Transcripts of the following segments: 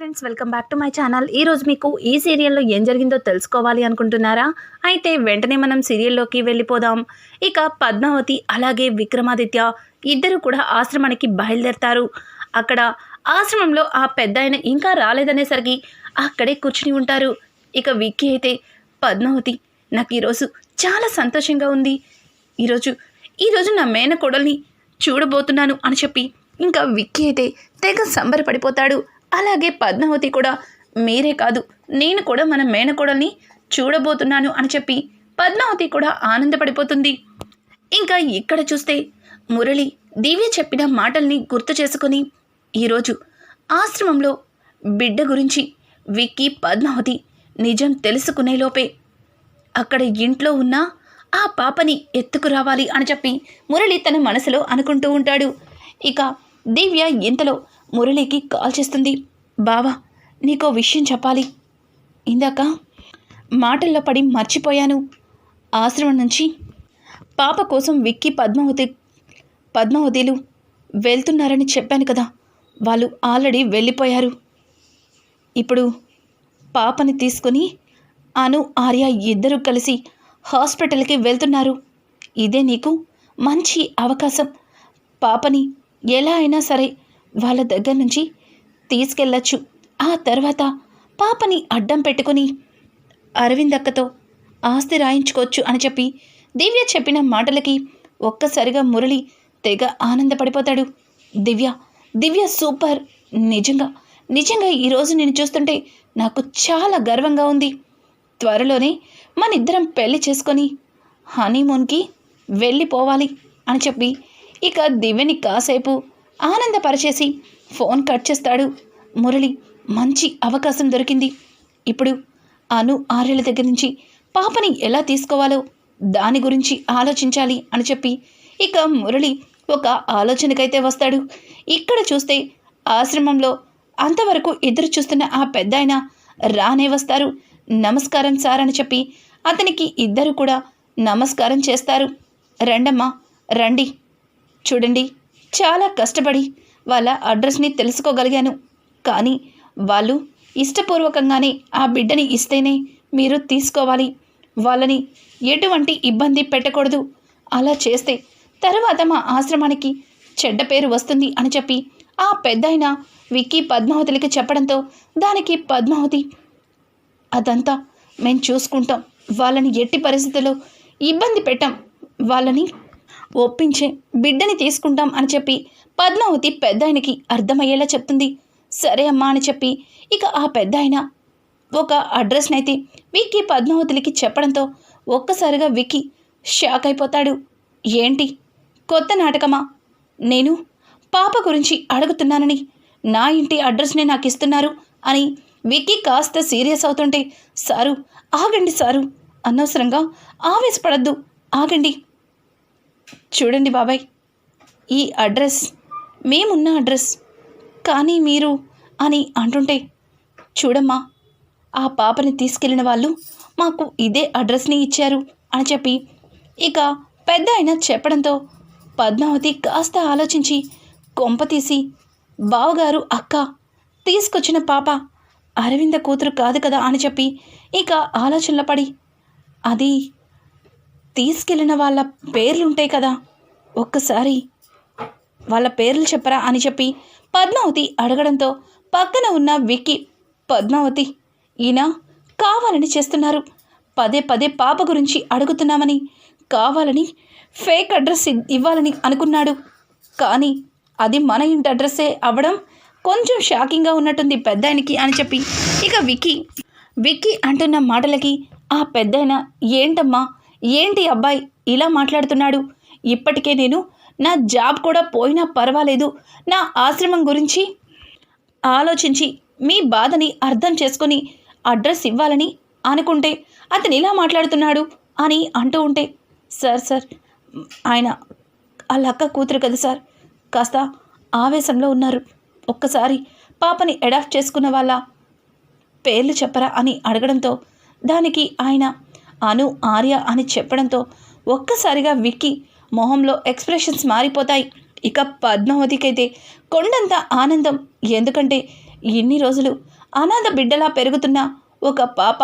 Friends welcome back to my channel ఈ రోజు మీకు ఈ సీరియల్లో ఏం జరిగిందో తెలుసుకోవాలి అనుకుంటున్నారా? అయితే వెంటనే మనం సీరియల్లోకి వెళ్ళిపోదాం. ఇక పద్మావతి అలాగే విక్రమాదిత్య ఇద్దరు కూడా ఆశ్రమానికి బయలుదేరతారు. అక్కడ ఆశ్రమంలో ఆ పెద్ద ఆయన ఇంకా రాలేదనేసరికి అక్కడే కూర్చుని ఉంటారు. ఇక విక్కీ అయితే పద్మావతి నాకు ఈరోజు చాలా సంతోషంగా ఉంది. ఈరోజు ఈరోజు నా మేనకోడల్ని చూడబోతున్నాను అని చెప్పి ఇంకా విక్కీ అయితే తెగ సంబరపడిపోతాడు. అలాగే పద్మావతి కూడా మీరే కాదు నేను కూడా మన మేనకోడల్ని చూడబోతున్నాను అని చెప్పి పద్మావతి కూడా ఆనందపడిపోతుంది. ఇంకా ఇక్కడ చూస్తే మురళి దివ్య చెప్పిన మాటల్ని గుర్తు చేసుకొని ఈరోజు ఆశ్రమంలో బిడ్డ గురించి విక్కీ పద్మావతి నిజం తెలుసుకునేలోపే అక్కడ ఇంట్లో ఉన్న ఆ పాపని ఎత్తుకురావాలి అని చెప్పి మురళి తన మనసులో అనుకుంటూ ఉంటాడు. ఇక దివ్య ఇంతలో మురళికి కాల్ చేస్తుంది. బావా నీకో విషయం చెప్పాలి. ఇందాక మాటల్లో పడి మర్చిపోయాను. ఆశ్రమం నుంచి పాప కోసం విక్కీ పద్మావతి పద్మావతిలు వెళ్తున్నారని చెప్పాను కదా. వాళ్ళు ఆల్రెడీ వెళ్ళిపోయారు. ఇప్పుడు పాపని తీసుకొని అను ఆర్య ఇద్దరూ కలిసి హాస్పిటల్కి వెళ్తున్నారు. ఇదే నీకు మంచి అవకాశం. పాపని ఎలా అయినా సరే వాళ్ళ దగ్గర నుంచి తీసుకెళ్ళచ్చు. ఆ తర్వాత పాపని అడ్డం పెట్టుకొని అరవింద్ అక్కతో ఆస్తి రాయించుకోవచ్చు అని చెప్పి దివ్య చెప్పిన మాటలకి ఒక్కసారిగా మురళి తెగ ఆనందపడిపోతాడు. దివ్య దివ్య సూపర్. నిజంగా నిజంగా ఈరోజు నేను చూస్తుంటే నాకు చాలా గర్వంగా ఉంది. త్వరలోనే మన ఇద్దరం పెళ్ళి చేసుకొని హనీమూన్కి వెళ్ళిపోవాలి అని చెప్పి ఇక దివ్యని కాసేపు ఆనందపరిచేసి ఫోన్ కట్ చేస్తాడు. మురళి మంచి అవకాశం దొరికింది. ఇప్పుడు అను ఆర్యల దగ్గర నుంచి పాపని ఎలా తీసుకోవాలో దాని గురించి ఆలోచించాలి అని చెప్పి ఇక మురళి ఒక ఆలోచనకైతే వస్తాడు. ఇక్కడ చూస్తే ఆశ్రమంలో అంతవరకు ఎదురు చూస్తున్న ఆ పెద్ద రానే వస్తారు. నమస్కారం సార్ అని చెప్పి అతనికి ఇద్దరు కూడా నమస్కారం చేస్తారు. రండమ్మా రండి. చూడండి. చాలా కష్టపడి వాళ్ళ అడ్రస్ని తెలుసుకోగలిగాను. కానీ వాళ్ళు ఇష్టపూర్వకంగానే ఆ బిడ్డని ఇస్తేనే మీరు తీసుకోవాలి. వాళ్ళని ఎటువంటి ఇబ్బంది పెట్టకూడదు. అలా చేస్తే తర్వాత మా ఆశ్రమానికి చెడ్డ పేరు వస్తుంది అని చెప్పి ఆ పెద్దాయన విక్కీ పద్మావతికి చెప్పడంతో దానికి పద్మావతి అదంతా మేము చూసుకుంటాం. వాళ్ళని ఎట్టి పరిస్థితుల్లో ఇబ్బంది పెట్టాం. వాళ్ళని ఒప్పించే బిడ్డని తీసుకుంటాం అని చెప్పి పద్మావతి పెద్ద ఆయనకి అర్థమయ్యేలా చెప్తుంది. సరే అమ్మా అని చెప్పి ఇక ఆ పెద్ద ఆయన ఒక అడ్రస్నైతే విక్కీ పద్మావతులకి చెప్పడంతో ఒక్కసారిగా విక్కీ షాక్ అయిపోతాడు. ఏంటి? కొత్త నాటకమా? నేను పాప గురించి అడుగుతున్నానని నా ఇంటి అడ్రస్ని నాకు ఇస్తున్నారు అని విక్కీ కాస్త సీరియస్ అవుతుంటే సారు ఆగండి సారు అనవసరంగా ఆవేశపడద్దు ఆగండి. చూడండి బాబాయ్ ఈ అడ్రస్ మేమున్న అడ్రస్. కానీ మీరు అని అంటుంటే చూడమ్మా ఆ పాపని తీసుకెళ్ళిన వాళ్ళు మాకు ఇదే అడ్రస్ని ఇచ్చారు అని చెప్పి ఇక పెద్ద ఆయన చెప్పడంతో పద్మావతి కాస్త ఆలోచించి కొంప తీసి బావగారు అక్క తీసుకొచ్చిన పాప అరవింద కూతురు కాదు కదా అని చెప్పి ఇక ఆలోచనలో పడి అది తీసుకెళ్ళిన వాళ్ళ పేర్లు ఉంటాయి కదా. ఒక్కసారి వాళ్ళ పేర్లు చెప్పరా అని చెప్పి పద్మావతి అడగడంతో పక్కన ఉన్న విక్కీ పద్మావతి ఈయన కావాలని చేస్తున్నారు. పదే పదే పాప గురించి అడుగుతున్నామని కావాలని ఫేక్ అడ్రస్ ఇవ్వాలని అనుకున్నాడు. కానీ అది మన ఇంటి అడ్రస్సే అవ్వడం కొంచెం షాకింగ్గా ఉన్నట్టుంది పెద్ద ఆయనకి అని చెప్పి ఇక విక్కీ విక్కీ అంటున్న మాటలకి ఆ పెద్దాయన ఏంటమ్మా ఏంటి అబ్బాయి ఇలా మాట్లాడుతున్నాడు? ఇప్పటికే నేను నా జాబ్ కూడా పోయినా పర్వాలేదు. నా ఆశ్రమం గురించి ఆలోచించి మీ బాధని అర్థం చేసుకుని అడ్రస్ ఇవ్వాలని అనుకుంటే అతను ఇలా మాట్లాడుతున్నాడు అని అంటూ ఉంటే సార్ సార్ ఆయన వాళ్ళ అక్క కూతురు కదా సార్. కాస్త ఆవేశంలో ఉన్నారు. ఒక్కసారి పాపని అడాప్ట్ చేసుకున్న వాళ్ళ పేర్లు చెప్పరా? అని అడగడంతో దానికి ఆయన అను ఆర్య అని చెప్పడంతో ఒక్కసారిగా విక్కీ మొహంలో ఎక్స్ప్రెషన్స్ మారిపోతాయి. ఇక పద్మావతికైతే కొండంత ఆనందం. ఎందుకంటే ఇన్ని రోజులు అనాథ బిడ్డలా పెరుగుతున్న ఒక పాప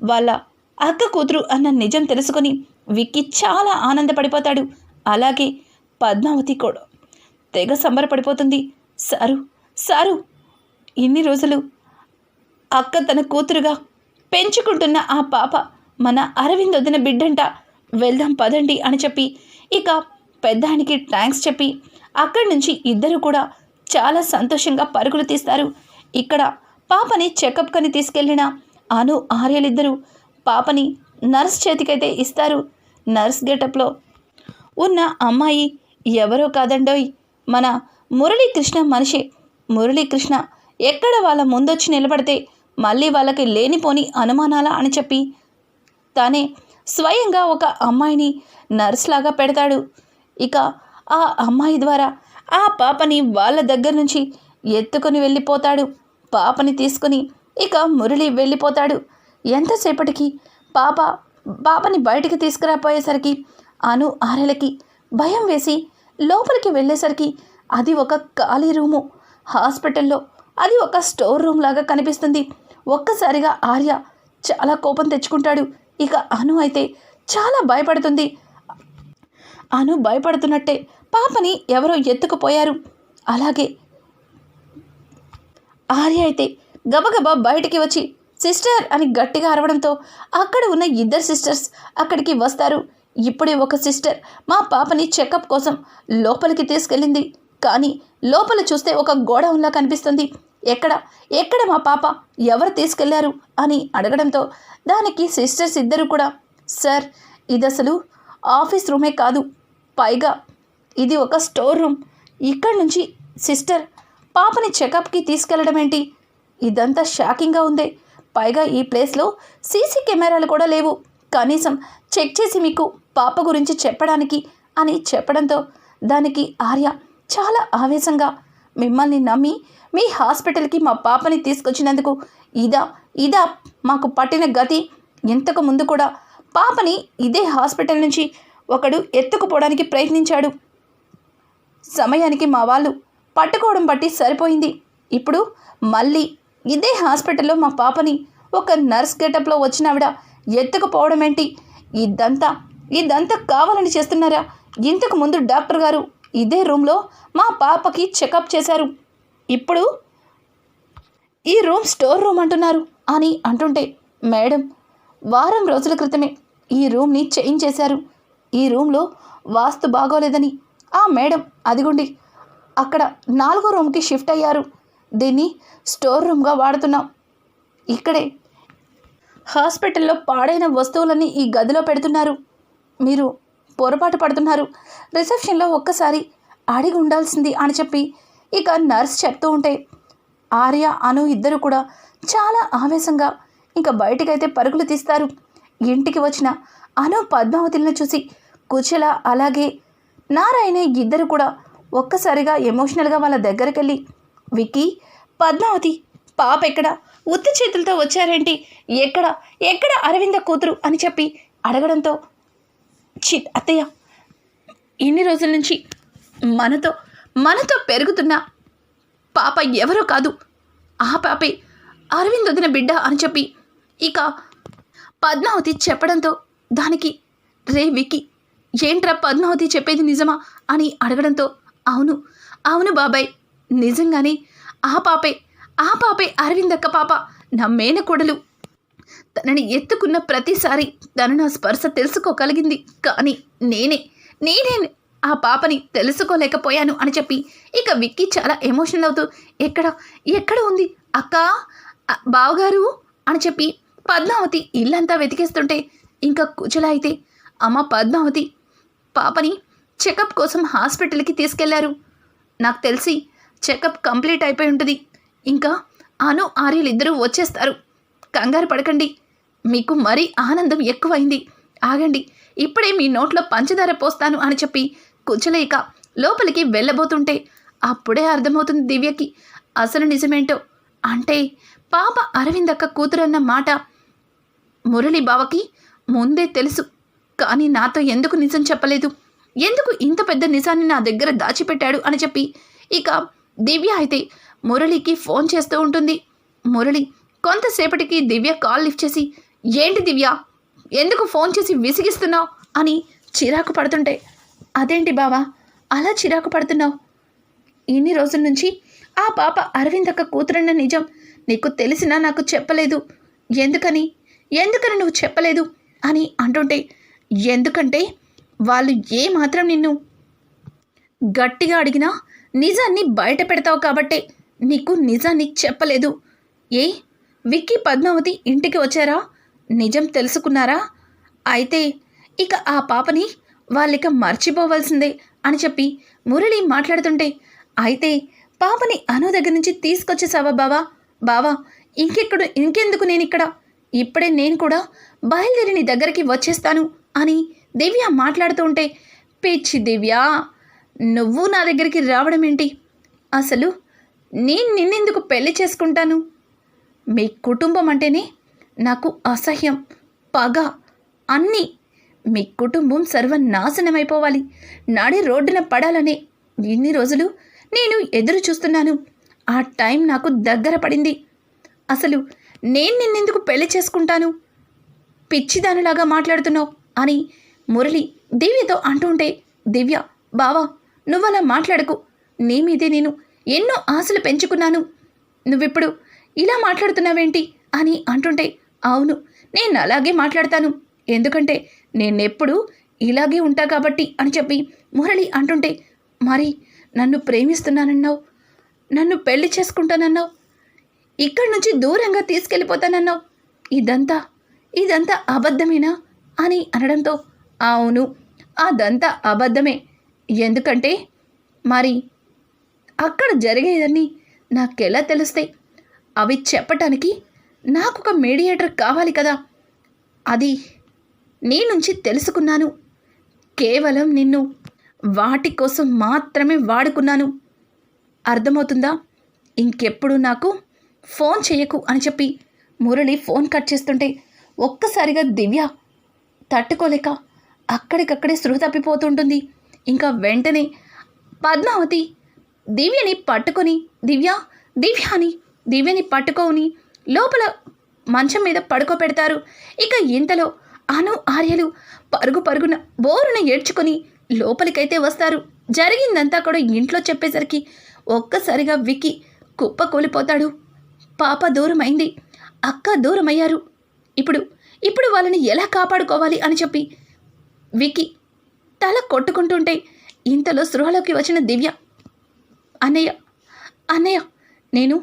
వాళ్ళ అక్క కూతురు అన్న నిజం తెలుసుకొని విక్కీ చాలా ఆనందపడిపోతాడు. అలాగే పద్మావతి కూడా. తెగ సంబరపడిపోతుంది. సారు సారు ఇన్ని రోజులు అక్క తన కూతురుగా పెంచుకుంటున్న ఆ పాప మన అరవింద్ వదిన బిడ్డంట వెళ్దాం పదండి అని చెప్పి ఇక పెద్దానికి థ్యాంక్స్ చెప్పి అక్కడి నుంచి ఇద్దరు కూడా చాలా సంతోషంగా పరుగులు తీస్తారు. ఇక్కడ పాపని చెకప్ కని తీసుకెళ్ళిన అను ఆర్యలిద్దరూ పాపని నర్స్ చేతికైతే ఇస్తారు. నర్స్ గెటప్లో ఉన్న అమ్మాయి ఎవరో కాదండోయ్ మన మురళీకృష్ణ మనిషి. మురళీకృష్ణ ఎక్కడ వాళ్ళ ముందొచ్చి నిలబడితే మళ్ళీ వాళ్ళకి లేనిపోని అనుమానాలా అని చెప్పి తానే స్వయంగా ఒక అమ్మాయిని నర్స్ లాగా పెడతాడు. ఇక ఆ అమ్మాయి ద్వారా ఆ పాపని వాళ్ళ దగ్గర నుంచి ఎత్తుకొని వెళ్ళిపోతాడు. పాపని తీసుకుని ఇక మురళి వెళ్ళిపోతాడు. ఎంతసేపటికి పాప పాపని బయటికి తీసుకురాపోయేసరికి అను ఆరెలకి భయం వేసి లోపలికి వెళ్ళేసరికి అది ఒక ఖాళీ రూము. హాస్పిటల్లో అది ఒక స్టోర్ రూమ్ లాగా కనిపిస్తుంది. ఒక్కసారిగా ఆర్య చాలా కోపం తెచ్చుకుంటాడు. ఇక అను అయితే చాలా భయపడుతుంది. అను భయపడుతున్నట్టే పాపని ఎవరో ఎత్తుకుపోయారు. అలాగే ఆర్య అయితే గబగబా బయటికి వచ్చి సిస్టర్ అని గట్టిగా అరవడంతో అక్కడ ఉన్న ఇద్దరు సిస్టర్స్ అక్కడికి వస్తారు. ఇప్పుడే ఒక సిస్టర్ మా పాపని చెకప్ కోసం లోపలికి తీసుకెళ్ళింది. కానీ లోపల చూస్తే ఒక గోడౌన్లా కనిపిస్తుంది. ఎక్కడ? ఎక్కడ మా పాప? ఎవరు తీసుకెళ్ళారు? అని అడగడంతో దానికి సిస్టర్స్ ఇద్దరు కూడా సార్ ఇది అసలు ఆఫీస్ రూమే కాదు. పైగా ఇది ఒక స్టోర్ రూమ్. ఇక్కడి నుంచి సిస్టర్ పాపని చెకప్కి తీసుకెళ్ళడం ఏంటి ఇదంతా షాకింగ్గా ఉంది. పైగా ఈ ప్లేస్లో సీసీ కెమెరాలు కూడా లేవు. కనీసం చెక్ చేసి మీకు పాప గురించి చెప్పడానికి అని చెప్పడంతో దానికి ఆర్య చాలా ఆవేశంగా మిమ్మల్ని నమ్మి మీ హాస్పిటల్కి మా పాపని తీసుకొచ్చినందుకు ఇదా ఇదా మాకు పట్టిన గతి. ఇంతకు ముందు కూడా పాపని ఇదే హాస్పిటల్ నుంచి ఒకడు ఎత్తుకుపోవడానికి ప్రయత్నించాడు. సమయానికి మా వాళ్ళు పట్టుకోవడం బట్టి సరిపోయింది. ఇప్పుడు మళ్ళీ ఇదే హాస్పిటల్లో మా పాపని ఒక నర్స్ గెటప్లో వచ్చినావిడ ఎత్తుకుపోవడం ఏంటి ఇదంతా ఇదంతా కావాలని చేస్తున్నారా? ఇంతకు ముందు డాక్టర్ గారు ఇదే రూమ్లో మా పాపకి చెకప్ చేశారు. ఇప్పుడు ఈ రూమ్ స్టోర్ రూమ్ అంటున్నారు అని అంటుంటే మేడం వారం రోజుల క్రితమే ఈ రూమ్ని చేంజ్ చేశారు. ఈ రూమ్లో వాస్తు బాగోలేదని. ఆ మేడం అదిగోండి అక్కడ నాలుగో రూమ్కి షిఫ్ట్ అయ్యారు. దీన్ని స్టోర్ రూమ్గా వాడుతున్నాం. ఇక్కడే హాస్పిటల్లో పాడైన వస్తువులన్నీ ఈ గదిలో పెడుతున్నారు. మీరు పొరపాటు పడుతున్నారు. రిసెప్షన్లో ఒక్కసారి అడిగి ఉండాల్సింది అని చెప్పి ఇక నర్స్ చెప్తూ ఉంటే ఆర్య అను ఇద్దరు కూడా చాలా ఆవేశంగా ఇంకా బయటికైతే పరుగులు తీస్తారు. ఇంటికి వచ్చిన అను పద్మావతిని చూసి కుచల అలాగే నారాయణ ఇద్దరు కూడా ఒక్కసారిగా ఎమోషనల్గా వాళ్ళ దగ్గరికి వెళ్ళి విక్కీ పద్మావతి పాప ఎక్కడ? ఉత్తి చేతులతో వచ్చారేంటి? ఎక్కడ? ఎక్కడ అరవింద కూతురు? అని చెప్పి అడగడంతో చి అత్తయ్య. ఇన్ని రోజుల నుంచి మనతో మనతో పెరుగుతున్న పాప ఎవరో కాదు. ఆ పాపే అరవింద్ వదిన బిడ్డ అని చెప్పి ఇక పద్మావతి చెప్పడంతో దానికి రే వికి ఏంట్రా పద్మావతి చెప్పేది నిజమా అని అడగడంతో అవును అవును బాబాయ్ నిజంగానే ఆ పాపే ఆ పాపే అరవిందక్క పాప నా మేనకోడలు. తనని ఎత్తుకున్న ప్రతిసారి తను నా స్పర్శ తెలుసుకోగలిగింది. కానీ నేనే నేనే ఆ పాపని తెలుసుకోలేకపోయాను అని చెప్పి ఇక విక్కీ చాలా ఎమోషనల్ అవుతూ ఎక్కడ ఎక్కడ ఉంది? అక్క బావగారు? అని చెప్పి పద్మావతి ఇల్లంతా వెతికేస్తుంటే ఇంకా కుచల అయితే అమ్మ పద్మావతి పాపని చెకప్ కోసం హాస్పిటల్కి తీసుకెళ్ళారు. నాకు తెలిసి చెకప్ కంప్లీట్ అయిపోయి ఉంటుంది. ఇంకా అను ఆర్యలు ఇద్దరూ వచ్చేస్తారు. కంగారు పడకండి. మీకు మరీ ఆనందం ఎక్కువైంది. ఆగండి. ఇప్పుడే మీ నోట్లో పంచదార పోస్తాను అని చెప్పి కుచలేక లోపలికి వెళ్ళబోతుంటే అప్పుడే అర్థమవుతుంది దివ్యకి. అసలు నిజమేంటో? అంటే పాప అరవిందక్క కూతురన్న మాట మురళి బావకి ముందే తెలుసు. కానీ నాతో ఎందుకు నిజం చెప్పలేదు? ఎందుకు ఇంత పెద్ద నిజాన్ని నా దగ్గర దాచిపెట్టాడు అని చెప్పి ఇక దివ్య అయితే మురళికి ఫోన్ చేస్తూ ఉంటుంది. మురళి కొంతసేపటికి దివ్య కాల్ లిఫ్ట్ చేసి ఏంటి దివ్య? ఎందుకు ఫోన్ చేసి విసిగిస్తున్నావు? అని చిరాకు పడుతుంటే అదేంటి బావా? అలా చిరాకు పడుతున్నావు? ఇన్ని రోజుల నుంచి ఆ పాప అరవిందక్క కూతురన్న నిజం నీకు తెలిసినా నాకు చెప్పలేదు. ఎందుకని? ఎందుకని నువ్వు చెప్పలేదు? అని అంటుంటే ఎందుకంటే వాళ్ళు ఏ మాత్రం నిన్ను గట్టిగా అడిగినా నిజాన్ని బయట పెడతావు కాబట్టే నీకు నిజాన్ని చెప్పలేదు. ఏ? విక్కీ పద్మావతి ఇంటికి వచ్చారా? నిజం తెలుసుకున్నారా? అయితే ఇక ఆ పాపని వాళ్ళిక మర్చిపోవలసిందే అని చెప్పి మురళి మాట్లాడుతుంటే అయితే పాపని అను దగ్గర నుంచి తీసుకొచ్చేసావా బావా? బావా ఇంకెక్కడ ఇంకెందుకు నేను ఇక్కడ ఇప్పుడే నేను కూడా బయలుదేరి నీ దగ్గరికి వచ్చేస్తాను అని దివ్య మాట్లాడుతూ ఉంటే పిచ్చి దివ్య నువ్వు నా దగ్గరికి రావడం ఏంటి అసలు నేను నిన్నెందుకు పెళ్ళి చేసుకుంటాను? మీ కుటుంబం అంటేనే నాకు అసహ్యం పగ అన్నీ. మీ కుటుంబం సర్వనాశనమైపోవాలి. నాడే రోడ్డున పడాలనే ఇన్ని రోజులు నేను ఎదురు చూస్తున్నాను. ఆ టైం నాకు దగ్గర పడింది. అసలు నేను నిన్నెందుకు పెళ్ళి చేసుకుంటాను? పిచ్చిదానిలాగా మాట్లాడుతున్నావు అని మురళి దివ్యతో అంటుంటే దివ్య బావా నువ్వలా మాట్లాడకు. నీ మీదే నేను ఎన్నో ఆశలు పెంచుకున్నాను. నువ్విప్పుడు ఇలా మాట్లాడుతున్నావేంటి? అని అంటుంటే అవును నేను అలాగే మాట్లాడతాను. ఎందుకంటే నేనెప్పుడు ఇలాగే ఉంటా కాబట్టి అని చెప్పి మురళి అంటుంటే మరి నన్ను ప్రేమిస్తున్నానన్నావు? నన్ను పెళ్ళి చేసుకుంటానన్నావు? ఇక్కడి నుంచి దూరంగా తీసుకెళ్ళిపోతానన్నావు? ఇదంతా ఇదంతా అబద్ధమేనా? అని అనడంతో అవును అదంతా అబద్ధమే. ఎందుకంటే మరి అక్కడ జరిగేదని నాకెలా తెలుస్తాయి? అవి చెప్పటానికి నాకు ఒక మీడియేటర్ కావాలి కదా. అది నీ నుంచి తెలుసుకున్నాను. కేవలం నిన్ను వాటి కోసం మాత్రమే వాడుకున్నాను. అర్థమవుతుందా? ఇంకెప్పుడు నాకు ఫోన్ చేయకు అని చెప్పి మురళి ఫోన్ కట్ చేస్తుంటే ఒక్కసారిగా దివ్య తట్టుకోలేక అక్కడికక్కడే సృహ తప్పిపోతుంటుంది. ఇంకా వెంటనే పద్మావతి దివ్యని పట్టుకొని దివ్య దివ్య అని దివ్యని పట్టుకొని లోపల మంచం మీద పడుకోబెడతారు. ఇక ఇంతలో అను ఆర్యలు పరుగు పరుగున బోరున ఏడ్చుకొని లోపలికైతే వస్తారు. జరిగిందంతా కూడా ఇంట్లో చెప్పేసరికి ఒక్కసారిగా విక్కి కుప్ప కూలిపోతాడు. పాప దూరమైంది. అక్క దూరమయ్యారు. ఇప్పుడు ఇప్పుడు వాళ్ళని ఎలా కాపాడుకోవాలి అని చెప్పి వికి తల కొట్టుకుంటుంటే ఇంతలో సృహలోకి వచ్చిన దివ్య అన్నయ్య అన్నయ్య నేను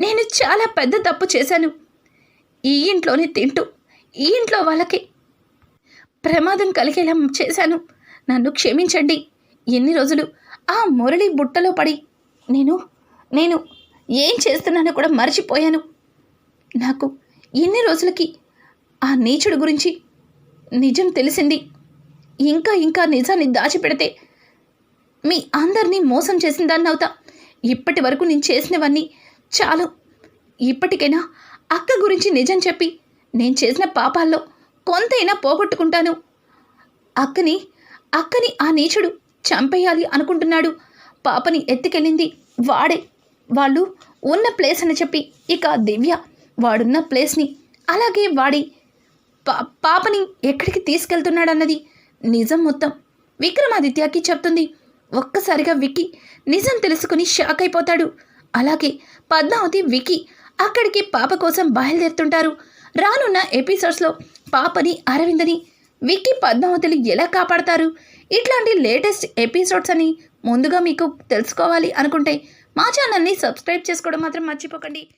నేను చాలా పెద్ద తప్పు చేశాను. ఈ ఇంట్లోనే తింటూ ఈ ఇంట్లో వాళ్ళకి ప్రమాదం కలిగేలా చేశాను. నన్ను క్షమించండి. ఎన్ని రోజులు ఆ మురళి బుట్టలో పడి నేను నేను ఏం చేస్తున్నానో కూడా మర్చిపోయాను. నాకు ఎన్ని రోజులకి ఆ నీచుడు గురించి నిజం తెలిసింది. ఇంకా ఇంకా నిజాన్ని దాచిపెడితే మీ అందరినీ మోసం చేసిన దాన్ని అవుతా ఇప్పటి వరకు నేను చేసినవన్నీ చాలు. ఇప్పటికైనా అక్క గురించి నిజం చెప్పి నేను చేసిన పాపాల్లో కొంతైనా పోగొట్టుకుంటాను. అక్కని అక్కని ఆ నీచుడు చంపేయాలి అనుకుంటున్నాడు. పాపని ఎత్తుకెళ్ళింది వాడే. వాళ్ళు ఉన్న ప్లేస్ అని చెప్పి ఇక దివ్య వాడున్న ప్లేస్ని అలాగే వాడి పా పాపని ఎక్కడికి తీసుకెళ్తున్నాడన్నది నిజం మొత్తం విక్రమాదిత్యకి చెప్తుంది. ఒక్కసారిగా విక్కి నిజం తెలుసుకుని షాక్ అయిపోతాడు. అలాగే పద్మావతి వికి అక్కడికి పాప కోసం బయలుదేరుతుంటారు. రానున్న ఎపిసోడ్స్లో పాపని అరవిందని విక్కీ పద్మావతిని ఎలా కాపాడతారు? ఇట్లాంటి లేటెస్ట్ ఎపిసోడ్స్ అని ముందుగా మీకు తెలుసుకోవాలి అనుకుంటే మా ఛానల్ని సబ్స్క్రైబ్ చేసుకోవడం మాత్రం మర్చిపోకండి.